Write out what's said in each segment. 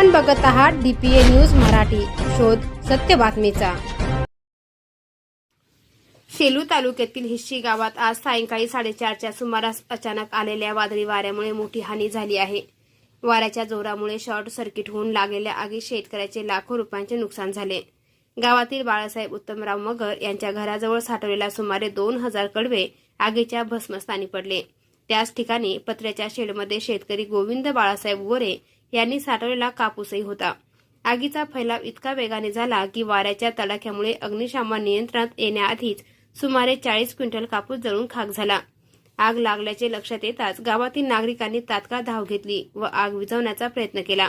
आपण बघत आहात डीपीए न्यूज मराठी. शोध सत्य बातमीचा. सेलू तालुक्यातील हिस्सी गावात आज सायंकाळी साडेचारच्या सुमारास अचानक आलेल्या वादळी वाऱ्यामुळे मोठी हानी झाली आहे. वाऱ्याच्या जोरामुळे शॉर्ट सर्किट होऊन लागलेल्या आगीत शेतकऱ्याचे लाखो रुपयांचे नुकसान झाले. गावातील बाळासाहेब उत्तमराव मगर यांच्या घराजवळ साठवलेल्या सुमारे दोन हजार कडवे आगीच्या भस्मस्थानी पडले. त्याच ठिकाणी पत्र्याच्या शेडमध्ये शेतकरी गोविंद बाळासाहेब गोरे यांनी साठवलेला कापूसही होता. आगीचा फैलाव इतका वेगाने झाला की वाऱ्याच्या तडाख्यामुळे अग्निशामन नियंत्रणात येण्याआधीच सुमारे चाळीस क्विंटल कापूस जळून खाक झाला. आग लागल्याचे लक्षात येताच गावातील नागरिकांनी तात्काळ धाव घेतली व आग विझवण्याचा प्रयत्न केला.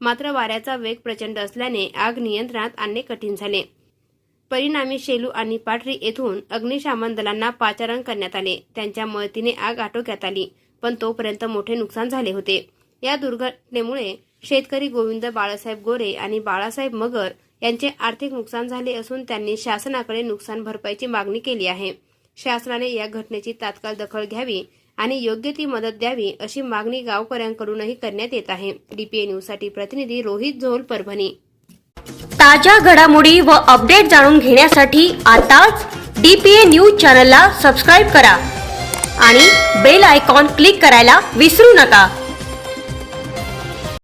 मात्र वाऱ्याचा वेग प्रचंड असल्याने आग नियंत्रणात आणणे कठीण झाले. परिणामी शेलू आणि पाठरी येथून अग्निशामन दलांना पाचारण करण्यात आले. त्यांच्या मदतीने आग आटोक्यात आली पण तोपर्यंत मोठे नुकसान झाले होते. या दुर्घटनेमुळे शेतकरी गोविंद बाळासाहेब गोरे आणि बाळासाहेब मगर यांचे आर्थिक नुकसान झाले असून त्यांनी शासनाकडे नुकसान भरपाईची मागणी केली आहे. शासनाने या घटनेची तात्काळ दखल घ्यावी आणि योग्य ती मदत द्यावी अशी मागणी गावकऱ्यांकडूनही करण्यात येत आहे. डीपीए न्यूजसाठी प्रतिनिधी रोहित झोल परभणी. ताज्या घडामोडी व अपडेट जाणून घेण्यासाठी आताच डीपीए न्यूज चॅनलला सबस्क्राईब करा आणि बेल आयकॉन क्लिक करायला विसरू नका.